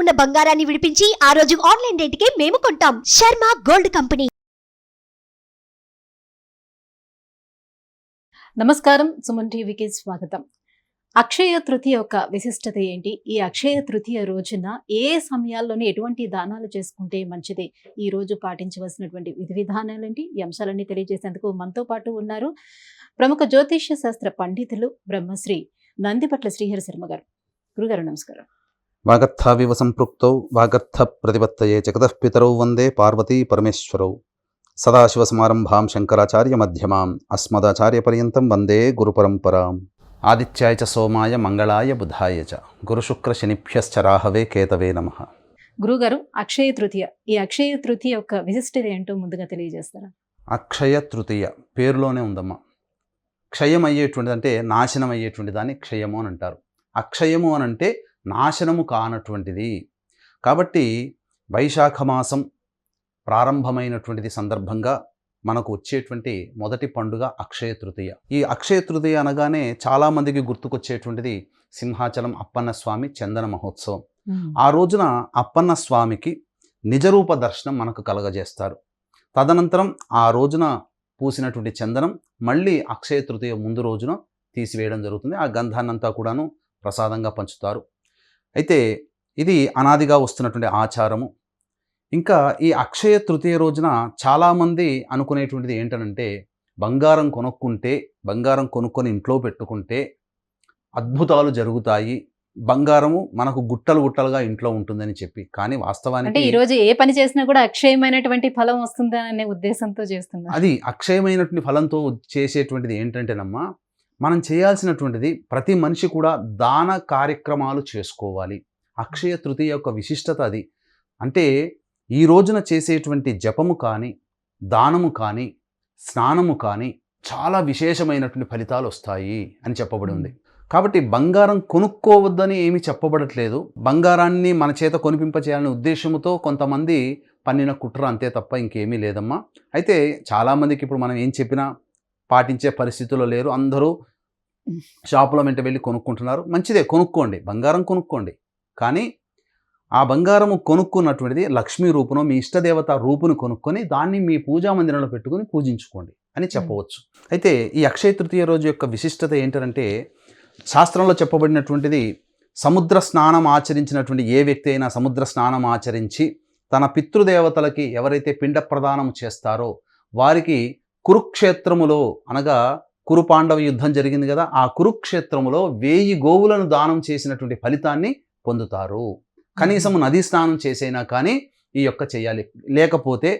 ఉన్న బంగారాన్ని విడిపించి ఆ రోజు ఆన్లైన్ రేటుకే మేము కొంటాం. Sharma gold company. నమస్కారం. సుమన్ టీవీకి స్వాగతం. అక్షయ తృతీయ యొక్క విశిష్టత ఏంటి? ఈ అక్షయ తృతీయ రోజున ఏ సమయాల్లోనే ఎటువంటి దానాలు చేసుకుంటే మంచిది? ఈ రోజు పాటించవలసినటువంటి విధి విధానాలు ఏంటి? ఈ అంశాలన్నీ తెలియజేసేందుకు మనతో పాటు ఉన్నారు ప్రముఖ జ్యోతిష్య శాస్త్ర పండితులు బ్రహ్మశ్రీ నందిపట్ల శ్రీహరి శర్మ గారు. గురుగారు నమస్కారం. వాగర్థావివ సంపృక్తౌ వాగర్థ ప్రతిపత్తయే జగతఃపితరౌ వందే పార్వతీ పరమేశ్వరౌ సదాశివసమారంభాం శంకరాచార్య మధ్యమాం అస్మదాచార్యపర్యంతం వందే గురుపరంపరాం ఆదిత్యాయ చ సోమాయ మంగళాయ బుధాయ చ గురుశుక్రశనిభ్యశ్చ రాహవే కేతవే నమ గురుగారు అక్షయ తృతీయ. ఈ అక్షయ తృతీయ యొక్క విశిష్టత ఏంటో ముందుగా తెలియజేస్తారా? అక్షయ తృతీయ పేరులోనే ఉందమ్మా. క్షయం అయ్యేటువంటిది అంటే నాశనం అయ్యేటువంటి దాన్ని క్షయము అని అంటారు. అక్షయము అని అంటే నాశనము కానటువంటిది. కాబట్టి వైశాఖ మాసం ప్రారంభమైనటువంటిది సందర్భంగా మనకు వచ్చేటువంటి మొదటి పండుగ అక్షయ తృతీయ. ఈ అక్షయ తృతీయ అనగానే చాలామందికి గుర్తుకొచ్చేటువంటిది సింహాచలం అప్పన్న స్వామి చందన మహోత్సవం. ఆ రోజున అప్పన్న స్వామికి నిజరూప దర్శనం మనకు కలగజేస్తారు. తదనంతరం ఆ రోజున పూసినటువంటి చందనం మళ్ళీ అక్షయ తృతీయ ముందు రోజున తీసివేయడం జరుగుతుంది. ఆ గంధాన్నంతా కూడాను ప్రసాదంగా పంచుతారు. అయితే ఇది అనాదిగా వస్తున్నటువంటి ఆచారము. ఇంకా ఈ అక్షయ తృతీయ రోజున చాలామంది అనుకునేటువంటిది ఏంటనంటే బంగారం కొనుక్కుంటే బంగారం కొనుక్కొని ఇంట్లో పెట్టుకుంటే అద్భుతాలు జరుగుతాయి. బంగారము మనకు గుట్టలు గుట్టలుగా ఇంట్లో ఉంటుందని చెప్పి. కానీ అంటే వాస్తవానికి ఈ రోజు ఏ పని చేసినా కూడా అక్షయమైనటువంటి ఫలం వస్తుందనే ఉద్దేశంతో చేస్తున్నారు. అది అక్షయమైనటువంటి ఫలంతో చేసేటువంటిది ఏంటంటేనమ్మా మనం చేయాల్సినటువంటిది ప్రతి మనిషి కూడా దాన కార్యక్రమాలు చేసుకోవాలి. అక్షయ తృతీయ యొక్క విశిష్టత అది. అంటే ఈ రోజున చేసేటువంటి జపము కానీ దానము కానీ స్నానము కానీ చాలా విశేషమైనటువంటి ఫలితాలు వస్తాయి అని చెప్పబడి ఉంది. కాబట్టి బంగారం కొనుక్కోవద్దని ఏమీ చెప్పబడట్లేదు. బంగారాన్ని మన చేత కొనిపింపచేయాలనే ఉద్దేశంతో కొంతమంది పన్నిన కుట్ర అంతే తప్ప ఇంకేమీ లేదమ్మా. అయితే చాలామందికి ఇప్పుడు మనం ఏం చెప్పినా పాటించే పరిస్థితుల్లో లేరు. అందరూ షాపుల వెంట వెళ్ళి కొనుక్కుంటున్నారు. మంచిదే కొనుక్కోండి. బంగారం కొనుక్కోండి. కానీ ఆ బంగారము కొనుక్కున్నటువంటిది లక్ష్మీ రూపును మీ ఇష్టదేవత రూపును కొనుక్కొని దాన్ని మీ పూజా మందిరంలో పెట్టుకొని పూజించుకోండి అని చెప్పవచ్చు. అయితే ఈ అక్షయ తృతీయ రోజు యొక్క విశిష్టత ఏంటంటే శాస్త్రంలో చెప్పబడినటువంటిది సముద్ర స్నానం ఆచరించినటువంటి ఏ వ్యక్తి అయినా సముద్ర స్నానం ఆచరించి తన పితృదేవతలకి ఎవరైతే పిండ ప్రదానం చేస్తారో వారికి కురుక్షేత్రములో అనగా కురు పాండవ యుద్ధం జరిగింది కదా ఆ కురుక్షేత్రములో వేయి గోవులను దానం చేసినటువంటి ఫలితాన్ని పొందుతారు. కనీసం నదీ స్నానం చేసైనా కానీ ఈ యొక్క చేయాలి. లేకపోతే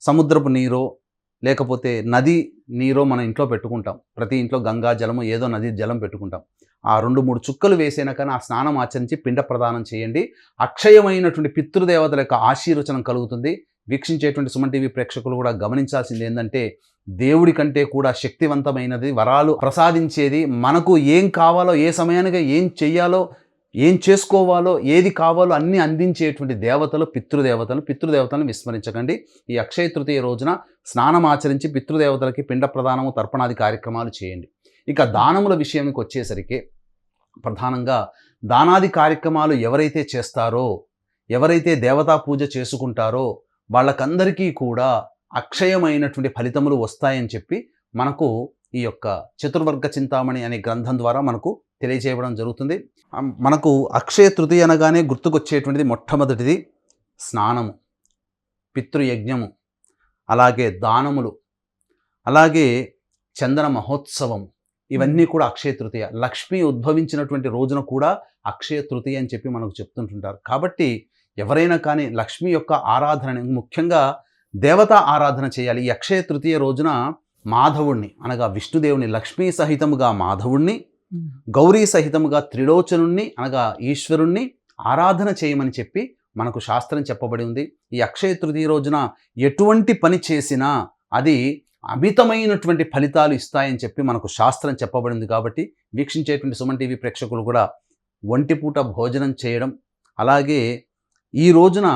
సముద్రపు నీరో లేకపోతే నది నీరో మన ఇంట్లో పెట్టుకుంటాం. ప్రతి ఇంట్లో గంగా జలము ఏదో నది జలం పెట్టుకుంటాం. ఆ రెండు మూడు చుక్కలు వేసైనా కానీ ఆ స్నానం ఆచరించి పిండ ప్రదానం చేయండి. అక్షయమైనటువంటి పితృదేవతల యొక్క ఆశీర్వచనం కలుగుతుంది. వీక్షించేటువంటి సుమన్ టీవీ ప్రేక్షకులు కూడా గమనించాల్సింది ఏంటంటే దేవుడి కంటే కూడా శక్తివంతమైనది వరాలు ప్రసాదించేది మనకు ఏం కావాలో ఏ సమయానికి ఏం చెయ్యాలో ఏం చేసుకోవాలో ఏది కావాలో అన్నీ అందించేటువంటి దేవతలు పితృదేవతలు పితృదేవతలను విస్మరించకండి. ఈ అక్షయ తృతీయ రోజున స్నానం ఆచరించి పితృదేవతలకి పిండ ప్రదానము తర్పణాది కార్యక్రమాలు చేయండి. ఇక దానముల విషయానికి వచ్చేసరికి ప్రధానంగా దానాది కార్యక్రమాలు ఎవరైతే చేస్తారో ఎవరైతే దేవతా పూజ చేసుకుంటారో వాళ్ళకందరికీ కూడా అక్షయమైనటువంటి ఫలితములు వస్తాయని చెప్పి మనకు ఈ యొక్క చతుర్వర్గ చింతామణి అనే గ్రంథం ద్వారా మనకు తెలియజేయడం జరుగుతుంది. మనకు అక్షయ తృతీయ అనగానే గుర్తుకొచ్చేటువంటిది మొట్టమొదటిది స్నానము పితృయజ్ఞము అలాగే దానములు అలాగే చందన మహోత్సవం ఇవన్నీ కూడా అక్షయ తృతీయ. లక్ష్మి ఉద్భవించినటువంటి రోజున కూడా అక్షయ తృతీయ అని చెప్పి మనకు చెప్తుంటుంటారు. కాబట్టి ఎవరైనా కానీ లక్ష్మి యొక్క ఆరాధనని ముఖ్యంగా దేవతా ఆరాధన చేయాలి. ఈ అక్షయ తృతీయ రోజున మాధవుణ్ణి అనగా విష్ణుదేవుని లక్ష్మీ సహితముగా మాధవుణ్ణి గౌరీ సహితముగా త్రిలోచనుణ్ణి అనగా ఈశ్వరుణ్ణి ఆరాధన చేయమని చెప్పి మనకు శాస్త్రం చెప్పబడి ఉంది. ఈ అక్షయ తృతీయ రోజున ఎటువంటి పని చేసినా అది అమితమైనటువంటి ఫలితాలు ఇస్తాయని చెప్పి మనకు శాస్త్రం చెప్పబడింది కాబట్టి వీక్షించేటువంటి సుమన్ టీవీ ప్రేక్షకులు కూడా ఒంటిపూట భోజనం చేయడం అలాగే ఈ రోజున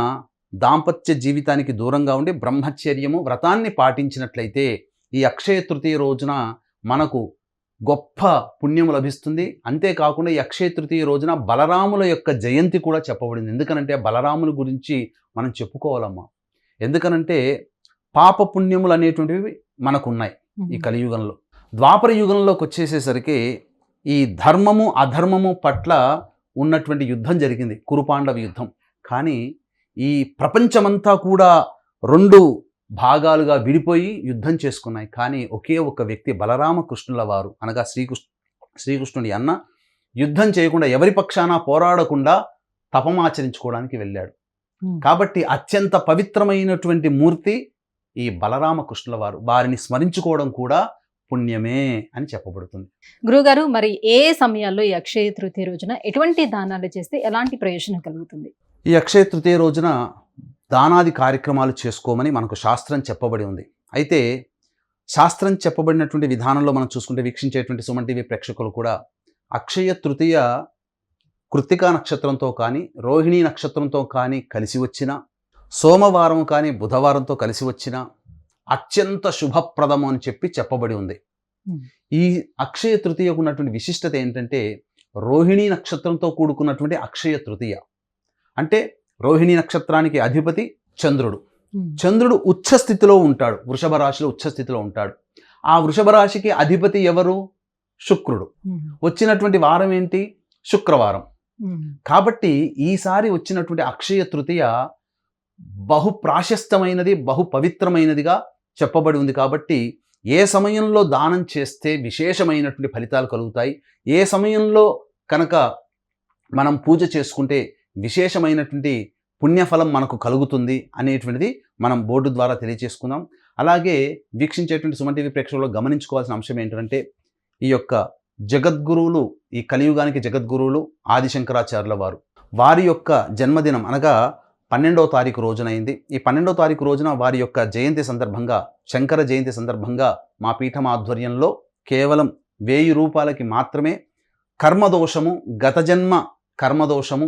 దాంపత్య జీవితానికి దూరంగా ఉండి బ్రహ్మచర్యము వ్రతాన్ని పాటించినట్లయితే ఈ అక్షయ తృతీయ రోజున మనకు గొప్ప పుణ్యం లభిస్తుంది. అంతేకాకుండా ఈ అక్షయ తృతీయ రోజున బలరాముల యొక్క జయంతి కూడా చెప్పబడింది. ఎందుకనంటే బలరాముల గురించి మనం చెప్పుకోవాలమ్మా. ఎందుకనంటే పాప పుణ్యములు అనేటువంటివి మనకు ఉన్నాయి ఈ కలియుగంలో. ద్వాపర యుగంలోకి వచ్చేసేసరికి ఈ ధర్మము అధర్మము పట్ల ఉన్నటువంటి యుద్ధం జరిగింది. కురుపాండవ యుద్ధం. కానీ ఈ ప్రపంచమంతా కూడా రెండు భాగాలుగా విడిపోయి యుద్ధం చేసుకున్నాయి. కానీ ఒకే ఒక వ్యక్తి బలరామకృష్ణుల వారు అనగా శ్రీకృష్ణ శ్రీకృష్ణుడి అన్న యుద్ధం చేయకుండా ఎవరి పక్షాన పోరాడకుండా తపమాచరించుకోవడానికి వెళ్ళాడు. కాబట్టి అత్యంత పవిత్రమైనటువంటి మూర్తి ఈ బలరామకృష్ణుల వారు. వారిని స్మరించుకోవడం కూడా పుణ్యమే అని చెప్పబడుతుంది. గురుగారు మరి ఏ సమయాల్లో ఈ అక్షయ తృతీయ రోజున ఎటువంటి దానాలు చేస్తే ఎలాంటి ప్రయోజనం కలుగుతుంది? ఈ అక్షయ తృతీయ రోజున దానాది కార్యక్రమాలు చేసుకోమని మనకు శాస్త్రం చెప్పబడి ఉంది. అయితే శాస్త్రం చెప్పబడినటువంటి విధానంలో మనం చూసుకుంటే వీక్షించేటువంటి సుమన్ టీవీ ప్రేక్షకులు కూడా అక్షయ తృతీయ కృత్తికా నక్షత్రంతో కానీ రోహిణీ నక్షత్రంతో కానీ కలిసి వచ్చిన సోమవారం కానీ బుధవారంతో కలిసి వచ్చిన అత్యంత శుభప్రదము అని చెప్పి చెప్పబడి ఉంది. ఈ అక్షయ తృతీయకు ఉన్నటువంటి విశిష్టత ఏంటంటే రోహిణీ నక్షత్రంతో కూడుకున్నటువంటి అక్షయ తృతీయ. అంటే రోహిణీ నక్షత్రానికి అధిపతి చంద్రుడు. చంద్రుడు ఉచ్చ స్థితిలో ఉంటాడు. వృషభ రాశిలో ఉచ్చ స్థితిలో ఉంటాడు. ఆ వృషభ రాశికి అధిపతి ఎవరు? శుక్రుడు. వచ్చినటువంటి వారం ఏంటి? శుక్రవారం. కాబట్టి ఈసారి వచ్చినటువంటి అక్షయ తృతీయ బహు ప్రాశస్తమైనది బహు పవిత్రమైనదిగా చెప్పబడి ఉంది కాబట్టి ఏ సమయంలో దానం చేస్తే విశేషమైనటువంటి ఫలితాలు కలుగుతాయి? ఏ సమయంలో కనుక మనం పూజ చేసుకుంటే విశేషమైనటువంటి పుణ్యఫలం మనకు కలుగుతుంది అనేటువంటిది మనం బోర్డు ద్వారా తెలియజేసుకుందాం. అలాగే వీక్షించేటువంటి సుమన్ టీవీ ప్రేక్షకులు గమనించుకోవాల్సిన అంశం ఏంటంటే ఈ యొక్క జగద్గురువులు ఈ కలియుగానికి జగద్గురువులు ఆదిశంకరాచార్యుల వారు. వారి యొక్క జన్మదినం అనగా పన్నెండవ తారీఖు రోజునైంది. ఈ పన్నెండవ తారీఖు రోజున వారి యొక్క జయంతి సందర్భంగా శంకర జయంతి సందర్భంగా మా పీఠం ఆధ్వర్యంలో కేవలం వెయ్యి రూపాయలకి మాత్రమే కర్మదోషము గత జన్మ కర్మదోషము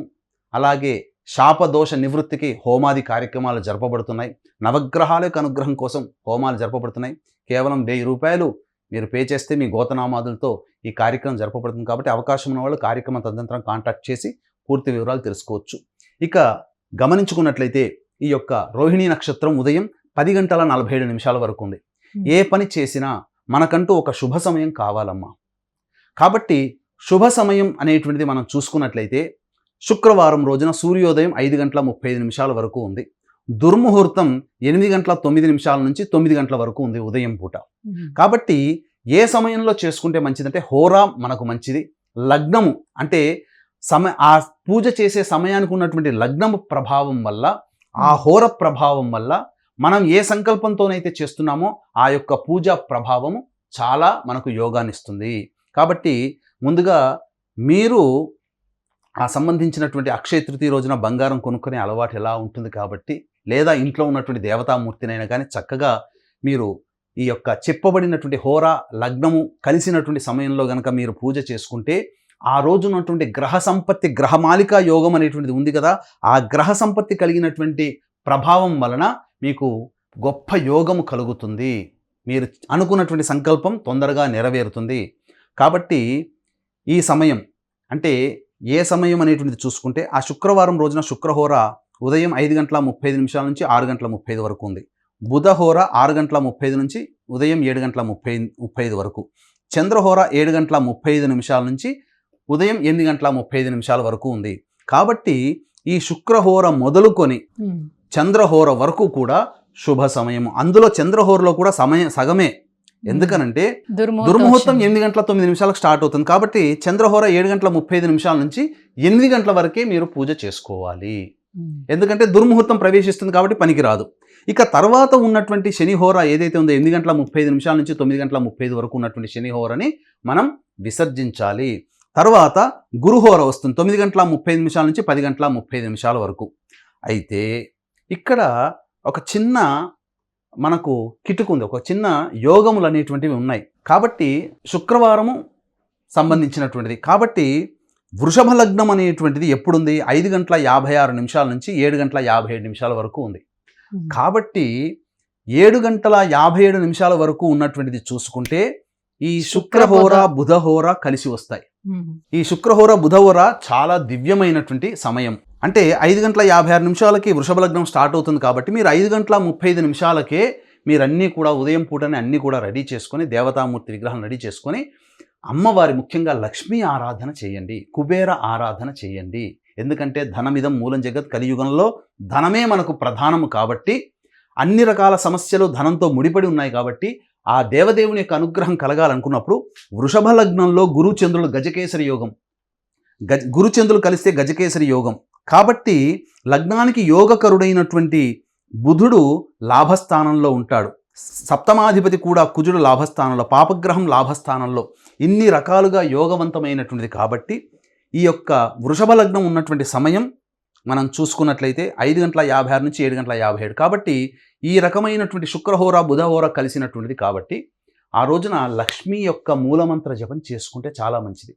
అలాగే శాపదోష నివృత్తికి హోమాది కార్యక్రమాలు జరపబడుతున్నాయి. నవగ్రహాల యొక్క అనుగ్రహం కోసం హోమాలు జరపబడుతున్నాయి. కేవలం వెయ్యి రూపాయలు మీరు పే చేస్తే మీ గోతనామాదులతో ఈ కార్యక్రమం జరపబడుతుంది కాబట్టి అవకాశం ఉన్న వాళ్ళు కార్యక్రమం తదనంతరం కాంటాక్ట్ చేసి పూర్తి వివరాలు తెలుసుకోవచ్చు. ఇక గమనించుకున్నట్లయితే ఈ యొక్క రోహిణీ నక్షత్రం ఉదయం పది గంటల నలభై ఏడు నిమిషాల వరకు ఉంది. ఏ పని చేసినా మనకంటూ ఒక శుభ సమయం కావాలమ్మా. కాబట్టి శుభ సమయం అనేటువంటిది మనం చూసుకున్నట్లయితే శుక్రవారం రోజున సూర్యోదయం ఐదు గంటల ముప్పై ఐదు నిమిషాల వరకు ఉంది. దుర్ముహూర్తం ఎనిమిది గంటల తొమ్మిది నిమిషాల నుంచి తొమ్మిది గంటల వరకు ఉంది ఉదయం పూట. కాబట్టి ఏ సమయంలో చేసుకుంటే మంచిదంటే హోరా మనకు మంచిది. లగ్నము అంటే సమ ఆ పూజ చేసే సమయానికి ఉన్నటువంటి లగ్నము ప్రభావం వల్ల ఆ హోర ప్రభావం వల్ల మనం ఏ సంకల్పంతోనైతే చేస్తున్నామో ఆ యొక్క పూజా ప్రభావము చాలా మనకు యోగాన్నిస్తుంది. కాబట్టి ముందుగా మీరు ఆ సంబంధించినటువంటి అక్షయ తృతీయ రోజున బంగారం కొనుక్కునే అలవాటు ఎలా ఉంటుంది కాబట్టి లేదా ఇంట్లో ఉన్నటువంటి దేవతామూర్తినైనా కానీ చక్కగా మీరు ఈ యొక్క చెప్పబడినటువంటి హోరా లగ్నము కలిసినటువంటి సమయంలో గనక మీరు పూజ చేసుకుంటే ఆ రోజునటువంటి గ్రహ సంపత్తి గ్రహమాలిక యోగం అనేటువంటిది ఉంది కదా ఆ గ్రహ సంపత్తి కలిగినటువంటి ప్రభావం వలన మీకు గొప్ప యోగము కలుగుతుంది. మీరు అనుకున్నటువంటి సంకల్పం తొందరగా నెరవేరుతుంది. కాబట్టి ఈ సమయం అంటే ఏ సమయం అనేటువంటిది చూసుకుంటే ఆ శుక్రవారం రోజున శుక్రహోర ఉదయం ఐదు గంటల ముప్పై ఐదు నిమిషాల నుంచి ఆరు గంటల ముప్పై ఐదు వరకు ఉంది. బుధహోర ఆరు గంటల ముప్పై ఐదు నుంచి ఉదయం ఏడు గంటల ముప్పై ముప్పై ఐదు వరకు. చంద్రహోర ఏడు గంటల ముప్పై ఐదు నిమిషాల నుంచి ఉదయం ఎనిమిది గంటల ముప్పై ఐదు నిమిషాల వరకు ఉంది. కాబట్టి ఈ శుక్రహోర మొదలుకొని చంద్రహోర వరకు కూడా శుభ సమయము. అందులో చంద్రహోరలో కూడా సమయం సగమే ఎందుకనంటే దుర్ముహూర్తం ఎనిమిది గంటల తొమ్మిది నిమిషాలకు స్టార్ట్ అవుతుంది కాబట్టి చంద్రహోర ఏడు గంటల ముప్పై ఐదు నిమిషాల నుంచి ఎనిమిది గంటల వరకే మీరు పూజ చేసుకోవాలి. ఎందుకంటే దుర్ముహూర్తం ప్రవేశిస్తుంది కాబట్టి పనికిరాదు ఇక తర్వాత ఉన్నటువంటి శనిహోర ఏదైతే ఉందో ఎనిమిది గంటల ముప్పై ఐదు నిమిషాల నుంచి తొమ్మిది గంటల ముప్పై ఐదు వరకు ఉన్నటువంటి శనిహోరని మనం విసర్జించాలి. తర్వాత గురుహోర వస్తుంది తొమ్మిది గంటల ముప్పై ఐదు నిమిషాల నుంచి పది గంటల ముప్పై ఐదు నిమిషాల వరకు. అయితే ఇక్కడ ఒక చిన్న మనకు కిటుకుంది. ఒక చిన్న యోగములు అనేటువంటివి ఉన్నాయి. కాబట్టి శుక్రవారము సంబంధించినటువంటిది. కాబట్టి వృషభ లగ్నం అనేటువంటిది ఎప్పుడుంది? ఐదు గంటల యాభై ఆరు నిమిషాల నుంచి ఏడు గంటల యాభై ఏడు నిమిషాల వరకు ఉంది. కాబట్టి ఏడు గంటల యాభై ఏడు నిమిషాల వరకు ఉన్నటువంటిది చూసుకుంటే ఈ శుక్రహోర బుధహోర కలిసి వస్తాయి. ఈ శుక్రహోర బుధహోర చాలా దివ్యమైనటువంటి సమయం. అంటే ఐదు గంటల యాభై ఆరు నిమిషాలకి వృషభ లగ్నం స్టార్ట్ అవుతుంది కాబట్టి మీరు ఐదు గంటల ముప్పై ఐదు నిమిషాలకే మీరన్నీ కూడా ఉదయం పూటనే అన్నీ కూడా రెడీ చేసుకొని దేవతామూర్తి విగ్రహం రెడీ చేసుకొని అమ్మవారి ముఖ్యంగా లక్ష్మీ ఆరాధన చేయండి కుబేర ఆరాధన చేయండి. ఎందుకంటే ధనమిదం మూలం జగత్ కలియుగంలో ధనమే మనకు ప్రధానము కాబట్టి అన్ని రకాల సమస్యలు ధనంతో ముడిపడి ఉన్నాయి కాబట్టి ఆ దేవదేవుని యొక్క అనుగ్రహం కలగాలనుకున్నప్పుడు వృషభ లగ్నంలో గురుచంద్రులు గజకేసరి యోగం గజ గురుచంద్రులు కలిస్తే గజకేసరి యోగం కాబట్టి లగ్నానికి యోగకరుడైనటువంటి బుధుడు లాభస్థానంలో ఉంటాడు. సప్తమాధిపతి కూడా కుజుడు లాభస్థానంలో పాపగ్రహం లాభస్థానంలో ఇన్ని రకాలుగా యోగవంతమైనటువంటిది కాబట్టి ఈ యొక్క వృషభ లగ్నం ఉన్నటువంటి సమయం మనం చూసుకున్నట్లయితే ఐదు గంటల యాభై ఆరు నుంచి ఏడు గంటల యాభై ఏడు కాబట్టి ఈ రకమైనటువంటి శుక్రహోర బుధహోర కలిసినటువంటిది కాబట్టి ఆ రోజున లక్ష్మి యొక్క మూలమంత్ర జపం చేసుకుంటే చాలా మంచిది.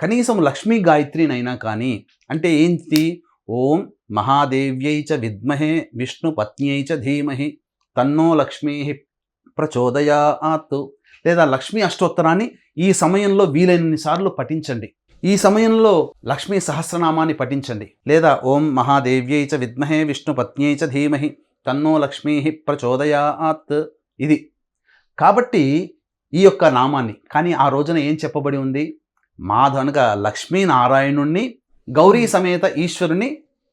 కనీసం లక్ష్మీ గాయత్రినైనా కానీ అంటే ఏంటి? ఓం మహాదేవ్యై చ విద్మహే విష్ణు పత్న్యై చ ధీమహి తన్నో లక్ష్మీ ప్రచోదయాత్. లేదా లక్ష్మీ అష్టోత్తరాన్ని ఈ సమయంలో వీలైనన్ని సార్లు పఠించండి. ఈ సమయంలో లక్ష్మీ సహస్రనామాన్ని పఠించండి. లేదా ఓం మహాదేవ్యై చ విద్మహే విష్ణు పత్న్యై చ ధీమహి తన్నో లక్ష్మీ ప్రచోదయాత్. ఇది. కాబట్టి ఈ యొక్క నామాన్ని కానీ ఆ రోజున ఏం చెప్పబడి ఉంది? మాధవనగా లక్ష్మీనారాయణుణ్ణి గౌరీ సమేత ఈశ్వరుని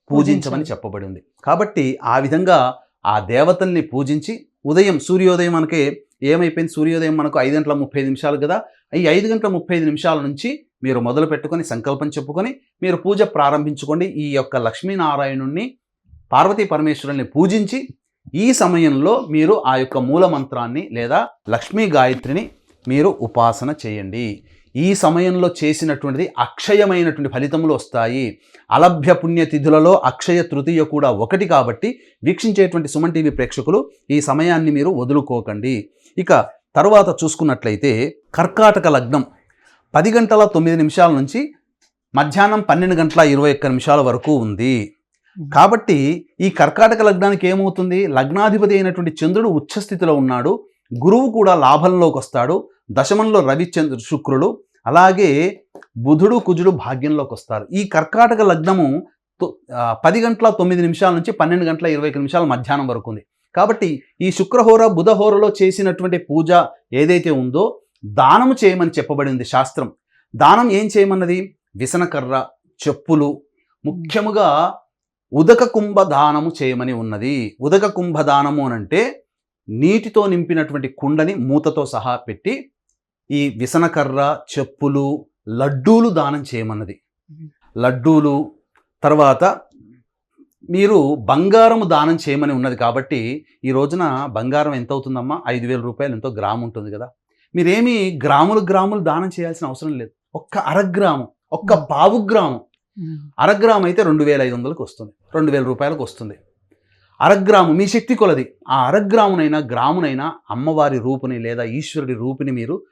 పూజించమని చెప్పబడి ఉంది. కాబట్టి ఆ విధంగా ఆ దేవతల్ని పూజించి ఉదయం సూర్యోదయం మనకి ఏమైపోయింది? సూర్యోదయం మనకు ఐదు గంటల ముప్పై ఐదు నిమిషాలు కదా. ఈ ఐదు గంటల ముప్పై ఐదు నిమిషాల నుంచి మీరు మొదలు పెట్టుకొని సంకల్పం చెప్పుకొని మీరు పూజ ప్రారంభించుకోండి. ఈ యొక్క లక్ష్మీనారాయణుణ్ణి పార్వతీ పరమేశ్వరుల్ని పూజించి ఈ సమయంలో మీరు ఆ యొక్క మూల మంత్రాన్ని లేదా లక్ష్మీ గాయత్రిని మీరు ఉపాసన చేయండి. ఈ సమయంలో చేసినటువంటిది అక్షయమైనటువంటి ఫలితములు వస్తాయి. అలభ్య పుణ్యతిథులలో అక్షయ తృతీయ కూడా ఒకటి కాబట్టి వీక్షించేటువంటి సుమన్ టీవీ ప్రేక్షకులు ఈ సమయాన్ని మీరు వదులుకోకండి. ఇక తరువాత చూసుకున్నట్లయితే కర్కాటక లగ్నం పది గంటల తొమ్మిది నిమిషాల నుంచి మధ్యాహ్నం పన్నెండు గంటల ఇరవై ఒక్క నిమిషాల వరకు ఉంది. కాబట్టి ఈ కర్కాటక లగ్నానికి ఏమవుతుంది? లగ్నాధిపతి అయినటువంటి చంద్రుడు ఉచ్చస్థితిలో ఉన్నాడు. గురువు కూడా లాభంలోకి వస్తాడు. దశమంలో రవి చంద్ర శుక్రుడు అలాగే బుధుడు కుజుడు భాగ్యంలోకి వస్తారు. ఈ కర్కాటక లగ్నము తొ- పది గంటల తొమ్మిది నిమిషాల నుంచి పన్నెండు గంటల ఇరవై ఒక్క నిమిషాల మధ్యాహ్నం వరకు ఉంది. కాబట్టి ఈ శుక్రహోర బుధహోరలో చేసినటువంటి పూజ ఏదైతే ఉందో దానము చేయమని చెప్పబడింది శాస్త్రం. దానం ఏం చేయమన్నది? విసనకర్ర చెప్పులు ముఖ్యముగా ఉదక కుంభ దానము చేయమని ఉన్నది. ఉదక కుంభ దానము అనంటే నీటితో నింపినటువంటి కుండని మూతతో సహా పెట్టి ఈ విసనకర్ర చెప్పులు లడ్డూలు దానం చేయమన్నది. లడ్డూలు తర్వాత మీరు బంగారము దానం చేయమని ఉన్నది కాబట్టి ఈ రోజున బంగారం ఎంత అవుతుందమ్మా ఐదు వేల రూపాయలు ఎంతో గ్రాము ఉంటుంది కదా. మీరేమి గ్రాములు గ్రాములు దానం చేయాల్సిన అవసరం లేదు. ఒక్క అరగ్రాము ఒక్క పావు గ్రాము. అరగ్రామ్ అయితే రెండు వేల ఐదు వందలకు వస్తుంది. రెండు వేల రూపాయలకు వస్తుంది. అరగ్రాము మీ శక్తి కొలది. ఆ అరగ్రామునైనా గ్రామునైనా అమ్మవారి రూపుని లేదా ఈశ్వరుడి రూపుని మీరు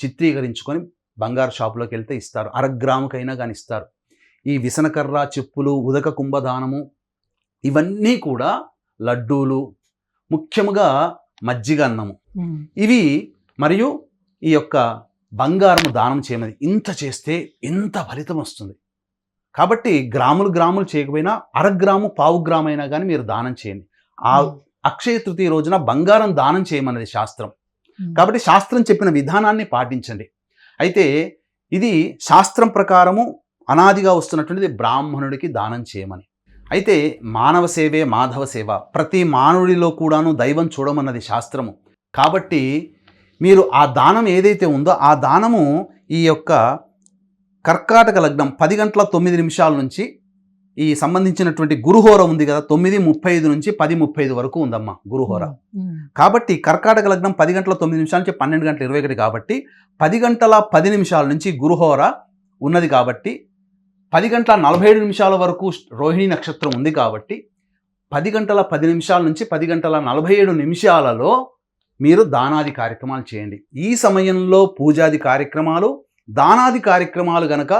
చిత్రీకరించుకొని బంగారు షాపులోకి వెళ్తే ఇస్తారు. అరగ్రాముకైనా కానీ ఇస్తారు. ఈ విసనకర్ర చెప్పులు ఉదక కుంభదానము ఇవన్నీ కూడా లడ్డూలు ముఖ్యముగా మజ్జిగ అన్నము. ఇవి మరియు ఈ యొక్క బంగారము దానం చేయమని ఇంత చేస్తే ఎంత ఫలితం వస్తుంది? కాబట్టి గ్రాములు గ్రాములు చేయకపోయినా అరగ్రాము పావు గ్రాము అయినా కానీ మీరు దానం చేయండి. ఆ అక్షయ తృతీయ రోజున బంగారం దానం చేయమన్నది శాస్త్రం. కాబట్టి శాస్త్రం చెప్పిన విధానాన్ని పాటించండి. అయితే ఇది శాస్త్రం ప్రకారము అనాదిగా వస్తున్నటువంటిది బ్రాహ్మణుడికి దానం చేయమని. అయితే మానవ సేవే మాధవ సేవ. ప్రతి మానవుడిలో కూడాను దైవం చూడమన్నది శాస్త్రము. కాబట్టి మీరు ఆ దానం ఏదైతే ఉందో ఆ దానము ఈ యొక్క కర్కాటక లగ్నం పది గంటల తొమ్మిది నిమిషాల నుంచి ఈ సంబంధించినటువంటి గురుహోర ఉంది కదా తొమ్మిది ముప్పై ఐదు నుంచి పది ముప్పై ఐదు వరకు ఉందమ్మా గురుహోర. కాబట్టి కర్కాటక లగ్నం పది గంటల తొమ్మిది నిమిషాల నుంచి పన్నెండు గంటల ఇరవై ఒకటి కాబట్టి పది గంటల పది నిమిషాల నుంచి గురుహోర ఉన్నది కాబట్టి పది గంటల నలభై ఏడు నిమిషాల వరకు రోహిణి నక్షత్రం ఉంది కాబట్టి పది గంటల పది నిమిషాల నుంచి పది గంటల నలభై ఏడు నిమిషాలలో మీరు దానాది కార్యక్రమాలు చేయండి ఈ సమయంలో పూజాది కార్యక్రమాలు దానాది కార్యక్రమాలు గనక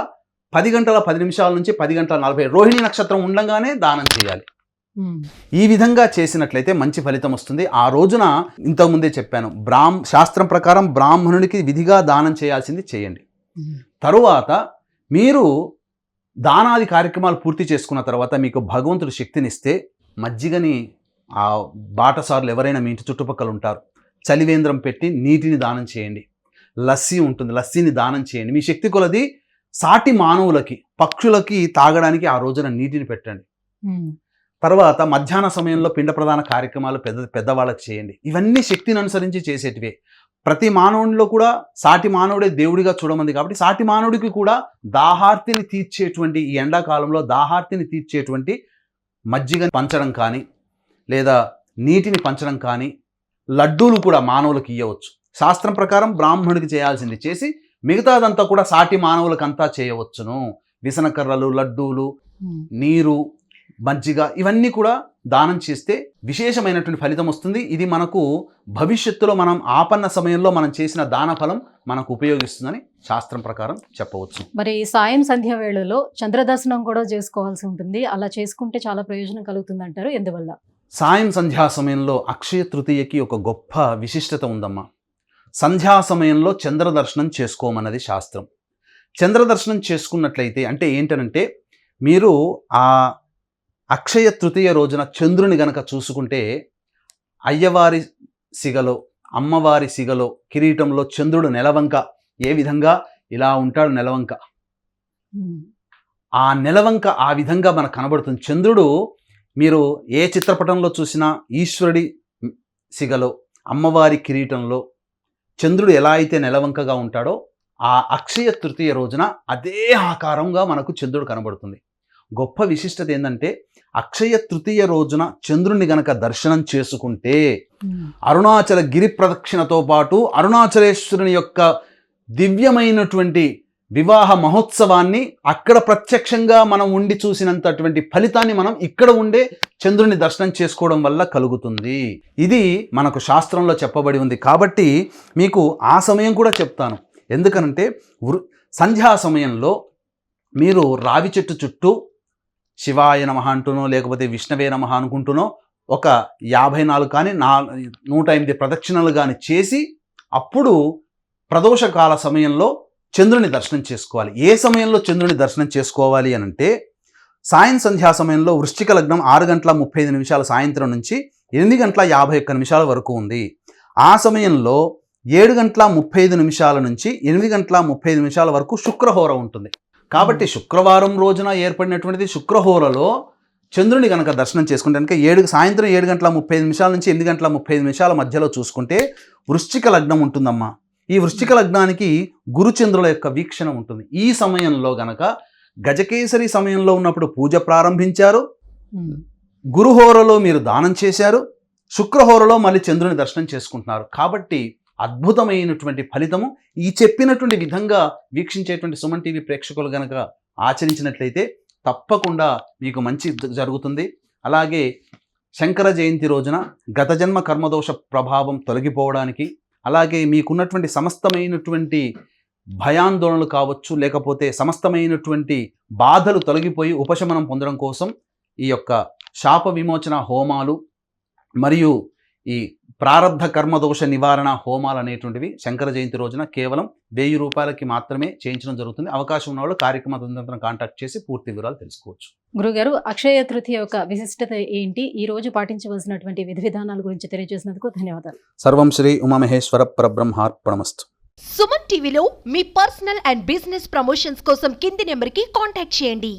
పది గంటల పది నిమిషాల నుంచి పది గంటల నలభై రోహిణి నక్షత్రం ఉండగానే దానం చేయాలి. ఈ విధంగా చేసినట్లయితే మంచి ఫలితం వస్తుంది. ఆ రోజున ఇంతకుముందే చెప్పాను బ్రాహ్మ శాస్త్రం ప్రకారం బ్రాహ్మణుడికి విధిగా దానం చేయాల్సింది చేయండి. తరువాత మీరు దానాది కార్యక్రమాలు పూర్తి చేసుకున్న తర్వాత మీకు భగవంతుడు శక్తినిస్తే మజ్జిగని ఆ బాటసారులు ఎవరైనా మీ ఇంటి చుట్టుపక్కల ఉంటారు చలివేంద్రం పెట్టి నీటిని దానం చేయండి. లస్సీ ఉంటుంది లస్సీని దానం చేయండి. మీ శక్తి కొలది సాటి మానవులకి పక్షులకి తాగడానికి ఆ రోజున నీటిని పెట్టండి. తర్వాత మధ్యాహ్న సమయంలో పిండ ప్రధాన కార్యక్రమాలు పెద్ద పెద్దవాళ్ళకి చేయండి. ఇవన్నీ శక్తిని అనుసరించి చేసేటివే. ప్రతి మానవునిలో కూడా సాటి మానవుడే దేవుడిగా చూడమంది కాబట్టి సాటి మానవుడికి కూడా దాహార్తిని తీర్చేటువంటి ఈ ఎండాకాలంలో దాహార్తిని తీర్చేటువంటి మజ్జిగ పంచడం కానీ లేదా నీటిని పంచడం కానీ లడ్డూలు కూడా మానవులకు ఇవ్వవచ్చు శాస్త్రం ప్రకారం బ్రాహ్మణుడికి చేయాల్సింది చేసి మిగతాదంతా కూడా సాటి మానవులకంతా చేయవచ్చును. విసనకర్రలు లడ్డూలు. నీరు మజ్జిగ ఇవన్నీ కూడా దానం చేస్తే విశేషమైనటువంటి ఫలితం వస్తుంది. ఇది మనకు భవిష్యత్తులో మనం ఆపన్న సమయంలో మనం చేసిన దాన ఫలం మనకు ఉపయోగిస్తుందని శాస్త్రం ప్రకారం చెప్పవచ్చు మరి సాయం సంధ్య వేళలో చంద్రదర్శనం కూడా చేసుకోవాల్సి ఉంటుంది. అలా చేసుకుంటే చాలా ప్రయోజనం కలుగుతుంది అంటారు ఎందువల్ల? సాయం సంధ్యా సమయంలో అక్షయ తృతీయకి ఒక గొప్ప విశిష్టత ఉందమ్మా. సంధ్యా సమయంలో చంద్ర దర్శనం చేసుకోమన్నది శాస్త్రం. చంద్ర దర్శనం చేసుకున్నట్లయితే అంటే ఏంటనంటే మీరు ఆ అక్షయ తృతీయ రోజున చంద్రుని గనక చూసుకుంటే అయ్యవారి సిగలో అమ్మవారి సిగలో కిరీటంలో చంద్రుడు నెలవంక ఏ విధంగా? ఇలా ఉంటాడు నెలవంక. ఆ నెలవంక ఆ విధంగా మనకు కనబడుతుంది. చంద్రుడు మీరు ఏ చిత్రపటంలో చూసినా ఈశ్వరుడి సిగలో అమ్మవారి కిరీటంలో చంద్రుడు ఎలా అయితే నెలవంకగా ఉంటాడో ఆ అక్షయ తృతీయ రోజున అదే ఆకారంగా మనకు చంద్రుడు కనబడుతుంది. గొప్ప విశిష్టత ఏంటంటే అక్షయ తృతీయ రోజున చంద్రుని గనక దర్శనం చేసుకుంటే అరుణాచల గిరి ప్రదక్షిణతో పాటు అరుణాచలేశ్వరుని యొక్క దివ్యమైనటువంటి వివాహ మహోత్సవాన్ని అక్కడ ప్రత్యక్షంగా మనం ఉండి చూసినంతటువంటి ఫలితాన్ని మనం ఇక్కడ ఉండే చంద్రుని దర్శనం చేసుకోవడం వల్ల కలుగుతుంది. ఇది మనకు శాస్త్రంలో చెప్పబడి ఉంది. కాబట్టి మీకు ఆ సమయం కూడా చెప్తాను. ఎందుకనంటే వృ సంధ్యా సమయంలో మీరు రావి చెట్టు చుట్టూ శివాయ నమ అంటూనో లేకపోతే విష్ణవే నమ అనుకుంటూనో ఒక యాభై నాలుగు కానీ నా నూట ఎనిమిది ప్రదక్షిణలు కానీ చేసి అప్పుడు ప్రదోషకాల సమయంలో చంద్రుని దర్శనం చేసుకోవాలి. ఏ సమయంలో చంద్రుని దర్శనం చేసుకోవాలి అని అంటే సాయం సంధ్యా సమయంలో వృశ్చిక లగ్నం ఆరు గంటల ముప్పై ఐదు నిమిషాల సాయంత్రం నుంచి ఎనిమిది గంటల యాభై ఒక్క నిమిషాల వరకు ఉంది. ఆ సమయంలో ఏడు గంటల ముప్పై ఐదు నిమిషాల నుంచి ఎనిమిది గంటల ముప్పై ఐదు నిమిషాల వరకు శుక్రహోర ఉంటుంది. కాబట్టి శుక్రవారం రోజున ఏర్పడినటువంటిది శుక్రహోరలో చంద్రుని కనుక దర్శనం చేసుకుంటే కనుక ఏడు సాయంత్రం ఏడు గంటల ముప్పై ఐదు నిమిషాల నుంచి ఎనిమిది గంటల ముప్పై ఐదు నిమిషాల మధ్యలో చూసుకుంటే వృశ్చిక లగ్నం ఉంటుందమ్మా. ఈ వృశ్చిక లగ్నానికి గురుచంద్రుల యొక్క వీక్షణ ఉంటుంది. ఈ సమయంలో గనక గజకేసరి సమయంలో ఉన్నప్పుడు పూజ ప్రారంభించారు. గురుహోరలో మీరు దానం చేశారు. శుక్రహోరలో మళ్ళీ చంద్రుని దర్శనం చేసుకుంటున్నారు. కాబట్టి అద్భుతమైనటువంటి ఫలితము. ఈ చెప్పినటువంటి విధంగా వీక్షించేటువంటి సుమన్ టీవీ ప్రేక్షకులు గనక ఆచరించినట్లయితే తప్పకుండా మీకు మంచి జరుగుతుంది. అలాగే శంకర జయంతి రోజున గత జన్మ కర్మదోష ప్రభావం తొలగిపోవడానికి అలాగే మీకున్నటువంటి సమస్తమైనటువంటి భయాందోళనలు కావచ్చు లేకపోతే సమస్తమైనటువంటి బాధలు తొలగిపోయి ఉపశమనం పొందడం కోసం ఈ యొక్క శాప విమోచన హోమాలు మరియు ఈ ప్రారబ్ధ కర్మదోష నివారణ హోమాలు అనేటువంటివి శంకర జయంతి రోజున కేవలం వెయ్యి రూపాయలకి మాత్రమే చేయించడం జరుగుతుంది. అవకాశం ఉన్నవాళ్ళు కార్యక్రమ తదనంతరం కాంటాక్ట్ చేసి పూర్తి వివరాలు తెలుసుకోవచ్చు. గురుగారు అక్షయ తృతీయ యొక్క విశిష్టత ఏంటి? ఈ రోజు పాటించవలసినటువంటి విధి విధానాల గురించి తెలియజేసినందుకు ధన్యవాదాలు. సర్వం శ్రీ ఉమామహేశ్వర పరబ్రహ్మార్పణమస్తు. సుమన్ టీవీలో మీ పర్సనల్ అండ్ బిజినెస్ ప్రమోషన్స్ కోసం కింది నెంబర్కి కాంటాక్ట్ చేయండి.